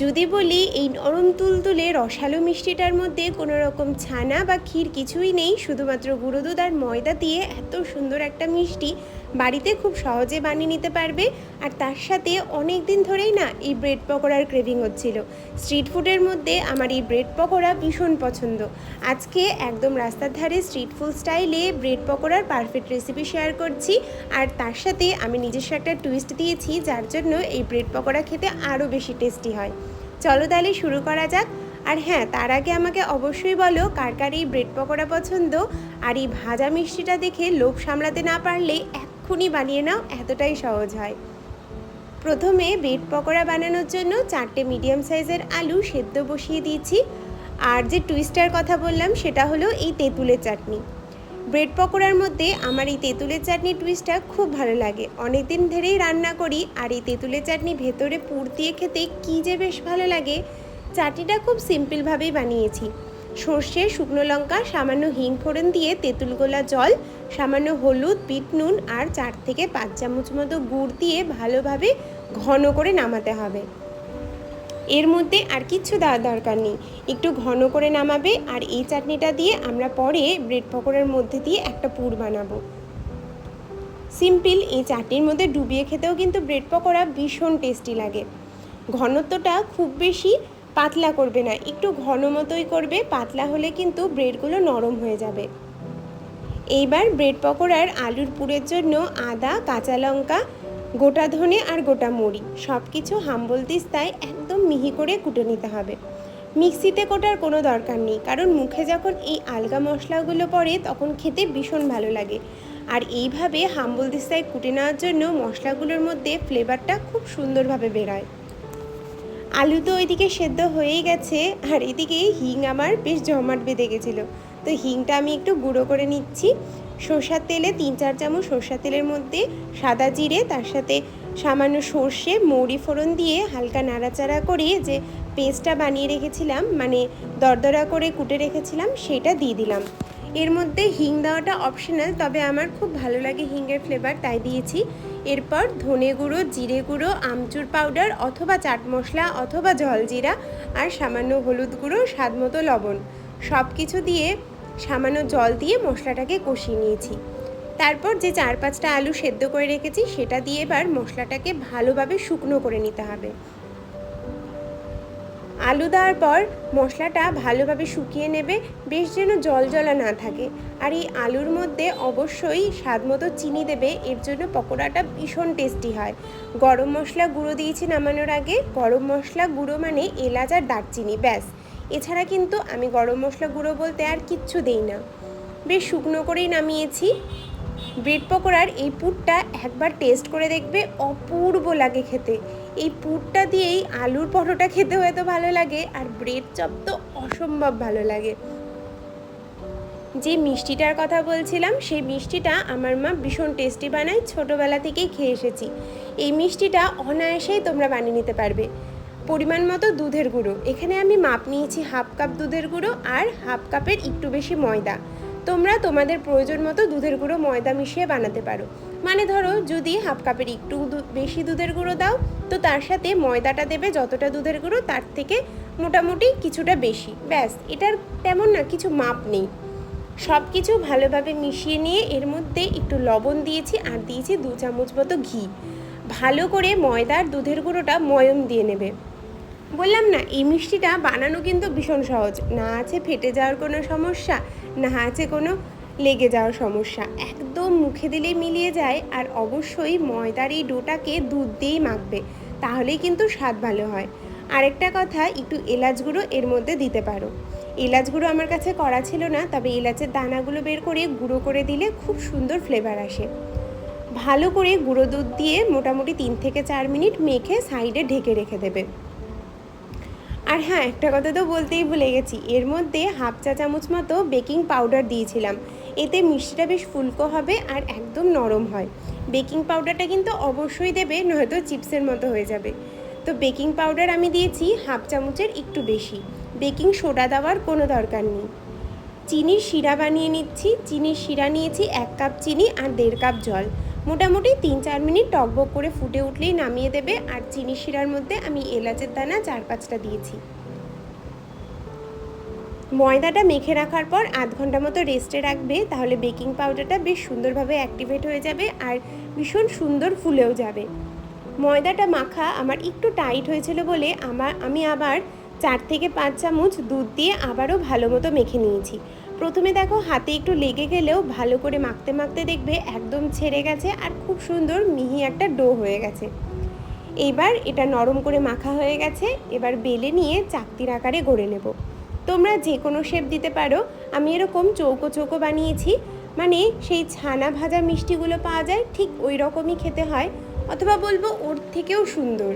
যদি বলি, এই নরম তুলতুলে রসালো মিষ্টিটার মধ্যে কোনো রকম ছানা বা ক্ষীর কিছুই নেই, শুধুমাত্র গুঁড়ো দুধ আর ময়দা দিয়ে এত সুন্দর একটা মিষ্টি। বাড়িতে খুব সহজে বানিয়ে নিতে পারবে। আর তার সাথে অনেক দিন ধরেই না এই ব্রেড পকোড়ার ক্রেভিং হচ্ছিল। স্ট্রিট ফুডের মধ্যে আমার এই ব্রেড পকোড়া ভীষণ পছন্দ। আজকে একদম রাস্তার ধারে স্ট্রিট ফুড স্টাইলে ব্রেড পকোড়ার পারফেক্ট রেসিপি শেয়ার করছি। আর তার সাথে আমি নিজস্ব একটা টুইস্ট দিয়েছি, যার জন্য এই ব্রেড পকোড়া খেতে আরও বেশি টেস্টি হয়। চলো তাহলে শুরু করা যাক। আর হ্যাঁ তার আগে আমাকে অবশ্যই বলো কার কার এই ব্রেড পকোড়া পছন্দ। আর এই ভাজা মিষ্টিটা দেখে লোভ সামলাতে না পারলে এক্ষুনি বানিয়ে নাও, এতটাই সহজ হয়। প্রথমে ব্রেড পকোড়া বানানোর জন্য চারটে মিডিয়াম সাইজের আলু সেদ্ধ বসিয়ে দিয়েছি। আর যে টুইস্টার কথা বললাম, সেটা হলো এই তেঁতুলের চাটনি। ব্রেড পকোড়ার মধ্যে আমার এই তেঁতুলের চাটনি টুইস্টটা খুব ভালো লাগে। অনেক দিন ধরেই রান্না করি, আর এই তেঁতুলের চাটনি ভেতরে পুর দিয়ে খেতে কী যে বেশ ভালো লাগে। চাটনিটা খুব সিম্পলভাবেই বানিয়েছি। সর্ষে, শুকনো লঙ্কা, সামান্য হিং ফোড়ন দিয়ে তেঁতুল গোলা জল, সামান্য হলুদ, বিট নুন আর চার থেকে পাঁচ চামচ মতো গুড় দিয়ে ভালোভাবে ঘন করে নামাতে হবে। এর মধ্যে আর কিচ্ছু দেওয়ার দরকার নেই। একটু ঘন করে নামাবে আর এই চাটনিটা দিয়ে আমরা পরে ব্রেড পকোড়ার মধ্যে দিয়ে একটা পুর বানাবো। সিম্পল এই চাটনির মধ্যে ডুবিয়ে খেতেও কিন্তু ব্রেড পকোড়া ভীষণ টেস্টি লাগে। ঘনত্বটা খুব বেশি পাতলা করবে না, একটু ঘন মতোই করবে, পাতলা হলে কিন্তু ব্রেডগুলো নরম হয়ে যাবে। এইবার ব্রেড পকোড়ার আলুর পুরের জন্য আদা, কাঁচা লঙ্কা, গোটা ধনে আর গোটা মুড়ি সব কিছু হাম্বল দিস্তায় একদম মিহি করে কুটে নিতে হবে। মিক্সিতে কোটার কোনো দরকার নেই, কারণ মুখে যখন এই আলগা মশলাগুলো পড়ে তখন খেতে ভীষণ ভালো লাগে। আর এইভাবে হাম্বল দিস্তায় কুটে নেওয়ার জন্য মশলাগুলোর মধ্যে ফ্লেভারটা খুব সুন্দরভাবে বেরোয়। আলু তো ওইদিকে সেদ্ধ হয়েই গেছে, আর এদিকে হিং আমার বেশ জমাট বেঁধে গেছিল। তো হিংটা আমি একটু গুঁড়ো করে নিচ্ছি। সর্ষার তেলে তিন চার চামচ সর্ষার তেলের মধ্যে সাদা জিরে, তার সাথে সামান্য সর্ষে, মৌরি ফোড়ন দিয়ে হালকা নাড়াচাড়া করে যে পেস্টটা বানিয়ে রেখেছিলাম মানে দরদরা করে কুটে রেখেছিলাম, সেটা দিয়ে দিলাম। এর মধ্যে হিং দেওয়াটা অপশনাল তবে আমার খুব ভালো লাগে হিংয়ের ফ্লেভার তাই দিয়েছি। এরপর ধনে গুঁড়ো, জিরে গুঁড়ো, আমচুর পাউডার অথবা চাট মশলা অথবা জলজিরা আর সামান্য হলুদ গুঁড়ো, স্বাদ মতো লবণ। সব কিছু দিয়ে সামান্য জল দিয়ে মশলাটাকে কষিয়ে নিয়েছি। তারপর যে চার পাঁচটা আলু সেদ্ধ করে রেখেছি, সেটা দিয়ে এবার মশলাটাকে ভালোভাবে শুকনো করে নিতে হবে। আলু দেওয়ার পর মশলাটা ভালোভাবে শুকিয়ে নেবে, বেশ যেন জল জলা না থাকে। আর এই আলুর মধ্যে অবশ্যই স্বাদ মতো চিনি দেবে, এর জন্য পকোড়াটা ভীষণ টেস্টি হয়। গরম মশলা গুঁড়ো দিয়েছি নামানোর আগে, গরম মশলা গুঁড়ো মানে এলাচ আর দারচিনি, ব্যাস। এছাড়া কিন্তু আমি গরম মশলা গুঁড়ো বলতে আর কিচ্ছু দেই না। বেশ শুকনো করেই নামিয়েছি। ব্রেড পকোড়ার এই পুরটা একবার টেস্ট করে দেখবে, অপূর্ব লাগে খেতে। এই পুরটা দিয়েই আলুর পরোটা খেতে হয়তো ভালো লাগে আর ব্রেড চপ তো অসম্ভব ভালো লাগে। যে মিষ্টিটার কথা বলছিলাম, সেই মিষ্টিটা আমার মা ভীষণ টেস্টি বানায়, ছোটোবেলা থেকেই খেয়ে এসেছি। এই মিষ্টিটা অনায়াসেই তোমরা বানিয়ে নিতে পারবে। পরিমাণ মতো দুধের গুঁড়ো। এখানে আমি মাপ নিয়েছি হাফ কাপ দুধের গুঁড়ো আর হাফ কাপের একটু বেশি ময়দা। তোমরা তোমাদের প্রয়োজন মতো দুধের গুঁড়ো ময়দা মিশিয়ে বানাতে পারো। মানে ধরো, যদি হাফ কাপের একটু বেশি দুধের গুঁড়ো দাও, তো তার সাথে ময়দাটা দেবে যতটা দুধের গুঁড়ো, তার থেকে মোটামুটি কিছুটা বেশি। ব্যাস, এটার তেমন না, কিছু মাপ নেই। সব কিছু ভালোভাবে মিশিয়ে নিয়ে এর মধ্যে একটু লবণ দিয়েছি আর দিয়েছি দু চামচ মতো ঘি। ভালো করে ময়দার দুধের গুঁড়োটা ময়ম দিয়ে নেবে। বললাম না, এই মিষ্টিটা বানানো কিন্তু ভীষণ সহজ। না আছে ফেটে যাওয়ার কোনো সমস্যা, না আছে কোনো লেগে যাওয়ার সমস্যা। একদম মুখে দিলেই মিলিয়ে যায় আর অবশ্যই ময়দার এই ডোটাকে দুধ দিয়েই মাখবে, তাহলেই কিন্তু স্বাদ ভালো হয়। আরেকটা কথা, একটু এলাচ গুঁড়ো এর মধ্যে দিতে পারো। এলাচ গুঁড়ো আমার কাছে করা ছিল না, তবে এলাচের দানাগুলো বের করে গুঁড়ো করে দিলে খুব সুন্দর ফ্লেভার আসে। ভালো করে গুঁড়ো দুধ দিয়ে মোটামুটি তিন থেকে চার মিনিট মেখে সাইডে ঢেকে রেখে দেবে। আর হ্যাঁ একটা কথা তো বলতেই ভুলে গেছি, এর মধ্যে হাফ চা চামচ মতো বেকিং পাউডার দিয়েছিলাম। এতে মিষ্টিটা বেশ ফুলকো হবে আর একদম নরম হয়। বেকিং পাউডারটা কিন্তু অবশ্যই দেবে, নয়তো চিপসের মতো হয়ে যাবে। তো বেকিং পাউডার আমি দিয়েছি হাফ চামচের একটু বেশি। বেকিং সোডা দেওয়ার কোনো দরকার নেই। চিনির শিরা বানিয়ে নিচ্ছি। চিনির শিরা নিয়েছি এক কাপ চিনি আর দেড় কাপ জল। মোটামুটি তিন চার মিনিট টকবক করে ফুটে উঠলেই নামিয়ে দেবে। আর চিনি শিরার মধ্যে আমি এলাচের দানা চার পাঁচটা দিয়েছি। ময়দাটা মেখে রাখার পর আধ ঘণ্টা মতো রেস্টে রাখবে, তাহলে বেকিং পাউডারটা বেশ সুন্দরভাবে অ্যাক্টিভেট হয়ে যাবে আর ভীষণ সুন্দর ফুলেও যাবে। ময়দাটা মাখা আমার একটু টাইট হয়েছিল বলে আমার আমি আবার চার থেকে পাঁচ চামচ দুধ দিয়ে আবারও ভালো মতো মেখে নিয়েছি। প্রথমে দেখো হাতে একটু লেগে গেলেও ভালো করে মাখতে মাখতে দেখবে একদম ছেড়ে গেছে আর খুব সুন্দর মিহি একটা ডো হয়ে গেছে। এবার এটা নরম করে মাখা হয়ে গেছে, এবার বেলে নিয়ে চাকতির আকারে গড়ে নেব। তোমরা যে কোনো শেপ দিতে পারো। আমি এরকম চৌকো চৌকো বানিয়েছি। মানে সেই ছানা ভাজা মিষ্টিগুলো পাওয়া যায়, ঠিক ওই রকমই খেতে হয়। অথবা বলব ওর থেকেও সুন্দর।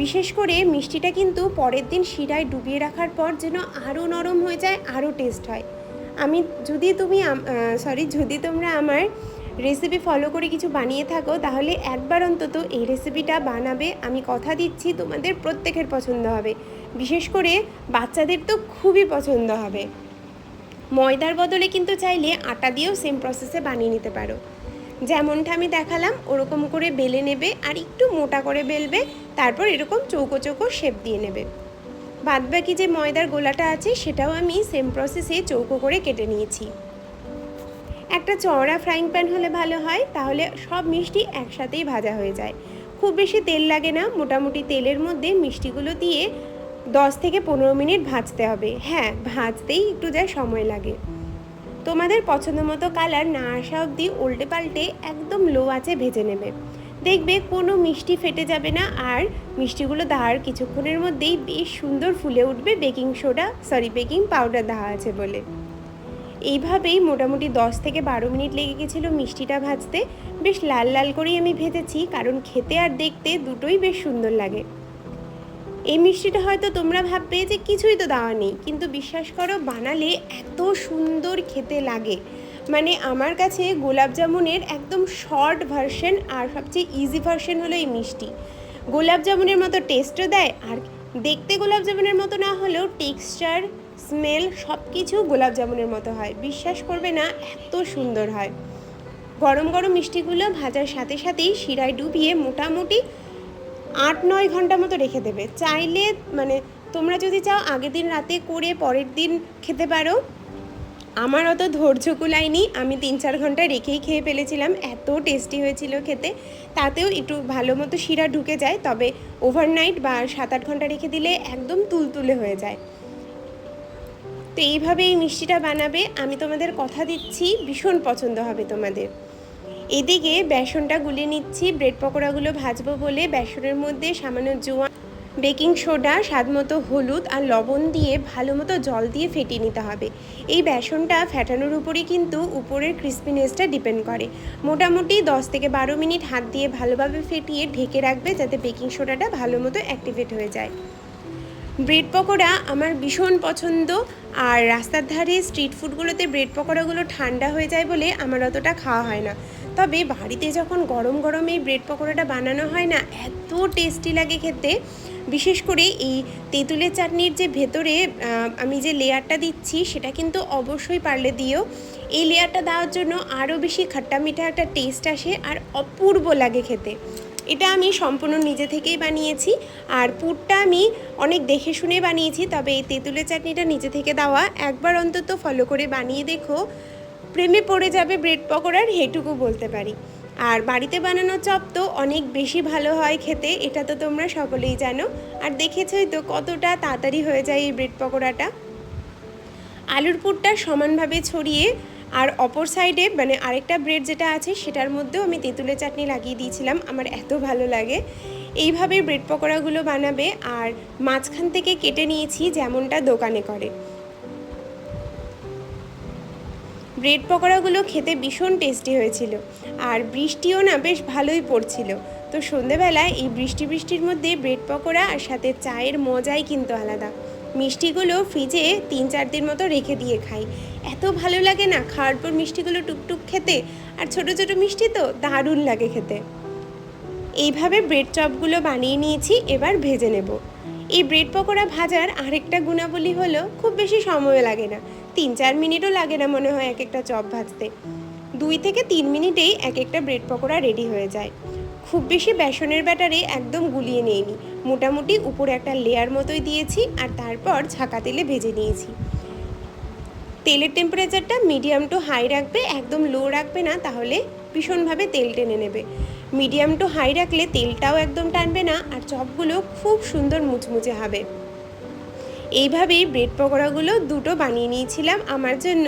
বিশেষ করে মিষ্টিটা কিন্তু পরের দিন শিরায় ডুবিয়ে রাখার পর যেন আরও নরম হয়ে যায়, আরও টেস্ট হয়। আমি যদি তুমি সরি যদি তোমরা আমার রেসিপি ফলো করে কিছু বানিয়ে থাকো, তাহলে একবার অন্তত এই রেসিপিটা বানাবে। আমি কথা দিচ্ছি, তোমাদের প্রত্যেকের পছন্দ হবে। বিশেষ করে বাচ্চাদের তো খুবই পছন্দ হবে। ময়দার বদলে কিন্তু চাইলে আটা দিয়েও সেম প্রসেসে বানিয়ে নিতে পারো। যেমনটা আমি দেখালাম, ওরকম করে বেলে নেবে আর একটু মোটা করে বেলবে, তারপর এরকম চৌকো চৌকো শেপ দিয়ে নেবে। বাদবাকি যে ময়দার গোলাটা আছে, সেটাও আমি সেম প্রসেসে চৌকো করে কেটে নিয়েছি। একটা চওড়া ফ্রাইং প্যান হলে ভালো হয়, তাহলে সব মিষ্টি একসাথেই ভাজা হয়ে যায়। খুব বেশি তেল লাগে না, মোটামুটি তেলের মধ্যে মিষ্টিগুলো দিয়ে দশ থেকে পনেরো মিনিট ভাজতে হবে। হ্যাঁ ভাজতেই একটু যা সময় লাগে। তোমাদের পছন্দ মতো কালার না আসা অবধি উল্টে পাল্টে একদম লো আছে ভেজে নেবে। দেখবে কোনো মিষ্টি ফেটে যাবে না, আর মিষ্টিগুলো দেওয়ার কিছুক্ষণের মধ্যেই বেশ সুন্দর ফুলে উঠবে baking soda sorry baking powder দেওয়া আছে বলে। এইভাবেই মোটামুটি দশ থেকে বারো মিনিট লেগে গেছিল মিষ্টিটা ভাজতে। বেশ লাল লাল করেই আমি ভেজেছি, কারণ খেতে আর দেখতে দুটোই বেশ সুন্দর লাগে। এই মিষ্টিটা হয়তো তোমরা ভাববে যে কিছুই তো দেওয়া নেই, কিন্তু বিশ্বাস করো বানালে এত সুন্দর খেতে লাগে। মানে আমার কাছে গোলাপ জামুনের একদম শর্ট ভার্সন আর সবচেয়ে ইজি ভার্সন হলো এই মিষ্টি। গোলাপ জামুনের মতো টেস্টও দেয়, আর দেখতে গোলাপ জামুনের মতো না হলেও টেক্সচার স্মেল সব কিছু গোলাপ জামুনের মতো হয়। বিশ্বাস করবে না, এত সুন্দর হয়। গরম গরম মিষ্টিগুলো ভাজার সাথে সাথেই শিরায় ডুবিয়ে মোটামুটি আট নয় ঘণ্টা মতো রেখে দেবে। চাইলে মানে তোমরা যদি চাও আগের দিন রাতে করে পরের দিন খেতে পারো। আমার অত ধৈর্য কুলায়নি। আমি তিন চার ঘণ্টা রেখেই খেয়ে ফেলেছিলাম। এত টেস্টি হয়েছিল খেতে। তাতেও একটু ভালো মতো শিরা ঢুকে যায়। তবে ওভারনাইট বা সাত আট ঘণ্টা রেখে দিলে একদম তুলতুলে হয়ে যায়। তো এইভাবে এই মিষ্টিটা বানাবে। আমি তোমাদের কথা দিচ্ছি, ভীষণ পছন্দ হবে তোমাদের। এদিকে বেসনটা গুলে নিচ্ছি, ব্রেড পকোড়াগুলো ভাজবো বলে বেসনের মধ্যে সামান্য জোয়া বেকিং সোডা স্বাদ মতো হলুদ আর লবণ দিয়ে ভালো মতো জল দিয়ে ফেটিয়ে নিতে হবে। এই বেসনটা ফেটানোর উপরই কিন্তু উপরের ক্রিস্পিনেসটা ডিপেন্ড করে। মোটামুটি দশ থেকে বারো মিনিট হাত দিয়ে ভালোভাবে ফেটিয়ে ঢেকে রাখবে যাতে বেকিং সোডাটা ভালো মতো অ্যাক্টিভেট হয়ে যায়। ব্রেড পকোড়া আমার ভীষণ পছন্দ। আর রাস্তার ধারে স্ট্রিট ফুডগুলোতে ব্রেড পকোড়াগুলো ঠান্ডা হয়ে যায় বলে আমার অতটা খাওয়া হয় না। তবে বাড়িতে যখন গরম গরম এই ব্রেড পকোড়াটা বানানো হয় না, এত টেস্টি লাগে খেতে। বিশেষ করে এই তেঁতুলের চাটনির যে ভেতরে আমি যে লেয়ারটা দিচ্ছি সেটা কিন্তু অবশ্যই পারলে দিও। এই লেয়ারটা দেওয়ার জন্য আরও বেশি খাট্টা মিঠা একটা টেস্ট আসে আর অপূর্ব লাগে খেতে। এটা আমি সম্পূর্ণ নিজে থেকেই বানিয়েছি। আর পুরটা আমি অনেক দেখে শুনে বানিয়েছি, তবে এই তেঁতুলের চাটনিটা নিজে থেকে দেওয়া একবার অন্তত ফলো করে বানিয়ে দেখো। প্রেমে পড়ে যাবে ব্রেড পকোড়ার হেটুকু বলতে পারি। আর বাড়িতে বানানো চপ তো অনেক বেশি ভালো হয় খেতে, এটা তো তোমরা সকলেই জানো। আর দেখেছই তো কতটা তাড়াতাড়ি হয়ে যায় এই ব্রেড পকোড়াটা। আলুর পুরটা সমানভাবে ছড়িয়ে আর অপর সাইডে মানে আরেকটা ব্রেড যেটা আছে, সেটার মধ্যেও আমি তেঁতুলের চাটনি লাগিয়ে দিয়েছিলাম। আমার এত ভালো লাগে। এইভাবে ব্রেড পকোড়াগুলো বানাবে আর মাঝখান থেকে কেটে নিয়েছি যেমনটা দোকানে করে। ব্রেড পকোড়াগুলো খেতে ভীষণ টেস্টি হয়েছিল আর বৃষ্টিও না বেশ ভালোই পড়ছিল। তো সন্ধেবেলায় এই বৃষ্টি বৃষ্টির মধ্যে ব্রেড পকোড়া আর সাথে চায়ের মজাই কিন্তু আলাদা। মিষ্টিগুলো ফ্রিজে তিন চার দিন মতো রেখে দিয়ে খাই। এত ভালো লাগে না খাওয়ার পর মিষ্টিগুলো টুকটুক খেতে, আর ছোট ছোট মিষ্টি তো দারুণ লাগে খেতে। এইভাবে ব্রেড চপগুলো বানিয়ে নিয়েছি, এবার ভেজে নেব। এই ব্রেড পকোড়া ভাজার আরেকটা গুণাবলী হলো, খুব বেশি সময় লাগে না। তিন চার মিনিটও লাগে না মনে হয় এক একটা চপ ভাজতে। দুই থেকে তিন মিনিটেই এক একটা ব্রেড পকোড়া রেডি হয়ে যায়। খুব বেশি বেসনের ব্যাটারে একদম গুলিয়ে নিইনি। মোটামুটি উপরে একটা লেয়ার মতোই দিয়েছি আর তারপর ঝাঁকা তেলে ভেজে নিয়েছি। তেলের টেম্পারেচারটা মিডিয়াম টু হাই রাখবে, একদম লো রাখবে না, তাহলে ভীষণভাবে তেল টেনে নেবে। মিডিয়াম টু হাই রাখলে তেলটাও একদম টানবে না আর চপগুলো খুব সুন্দর মুচমুচে হবে। এইভাবেই ব্রেড পকোড়াগুলো দুটো বানিয়ে নিয়েছিলাম আমার জন্য।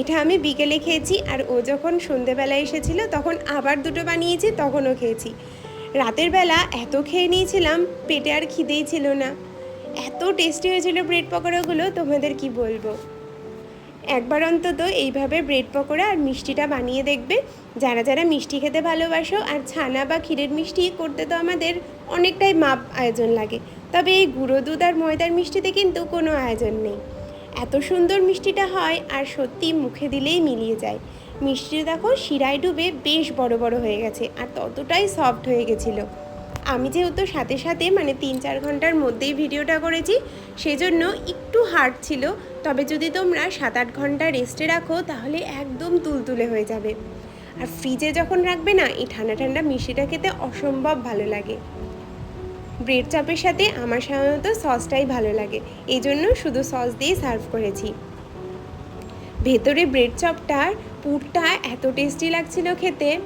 এটা আমি বিকেলে খেয়েছি আর ও যখন সন্ধেবেলা এসেছিল তখন আবার দুটো বানিয়েছি, তখনও খেয়েছি। রাতের বেলা এত খেয়ে নিয়েছিলাম, পেটে আর খিদেই ছিল না। এত টেস্টি হয়েছিল ব্রেড পকোড়াগুলো, তোমাদের কি বলব? একবার অন্তত এইভাবে ব্রেড পকোড়া আর মিষ্টিটা বানিয়ে দেখবে। যারা যারা মিষ্টি খেতে ভালোবাসো আর ছানা বা ক্ষীরের মিষ্টি করতে তো আমাদের অনেকটাই মাপ আয়োজন লাগে। তবে এই গুঁড়ো দুধ আর ময়দার মিষ্টিতে কিন্তু কোনো আয়োজন নেই। এত সুন্দর মিষ্টিটা হয় আর সত্যি মুখে দিলেই মিলিয়ে যায়। মিষ্টি দেখো শিরায় ডুবে বেশ বড় বড় হয়ে গেছে আর ততটাই সফট হয়ে গেছিল। আমি যেহেতু সাথে সাথে মানে তিন চার ঘণ্টার মধ্যেই ভিডিওটা করেছি, সেজন্য একটু হার্ড ছিল। তবে যদি তোমরা সাত আট ঘণ্টা রেস্টে রাখো, তাহলে একদম তুলতুলে হয়ে যাবে। আর ফ্রিজে যখন রাখবে না, এই ঠান্ডা ঠান্ডা মিষ্টিটা খেতে অসম্ভব ভালো লাগে। ব্রেড চপের সাথে আমার সাধারণত সসটাই ভালো লাগে। এই জন্য শুধু সস দিয়ে সার্ভ করেছি। ভেতরে ব্রেড চপটার পুরটা এত টেস্টি লাগছিল খেতে।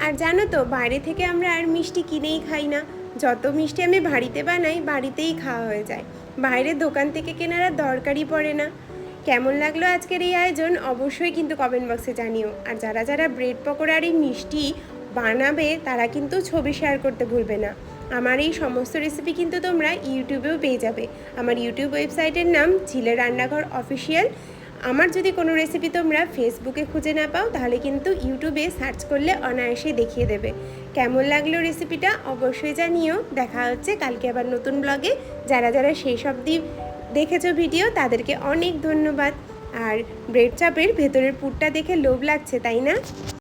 আর জানো তো, বাইরে থেকে আমরা আর মিষ্টি কিনেই খাই না। যত মিষ্টি আমি বাড়িতে বানাই, বাড়িতেই খাওয়া হয়ে যায়। বাইরের দোকান থেকে কেনার আর দরকারই পড়ে না। কেমন লাগল আজকের এই আয়োজন? অবশ্যই কিন্তু কমেন্ট বক্সে জানিও। আর যারা যারা ব্রেড পকোড়ার এই মিষ্টি বানাবে, তারা কিন্তু ছবি শেয়ার করতে ভুলবে না। আমার এই সমস্ত রেসিপি কিন্তু তোমরা ইউটিউবেও পেয়ে যাবে। আমার ইউটিউব ওয়েবসাইটের নাম ঝিলে রান্নাঘর অফিসিয়াল আমার যদি কোনো রেসিপি তোমরা ফেসবুকে খুঁজে না পাও, তাহলে কিন্তু ইউটিউবে সার্চ করলে অনায়াসে দেখিয়ে দেবে। কেমন লাগল রেসিপিটা অবশ্যই জানিও। দেখা হচ্ছে কালকে আবার নতুন ব্লগে যারা যারা সেই সব দিয়ে দেখেছ ভিডিও তাদেরকে অনেক ধন্যবাদ। আর ব্রেড চাপের ভেতরের পুরটা দেখে লোভ লাগছে, তাই না?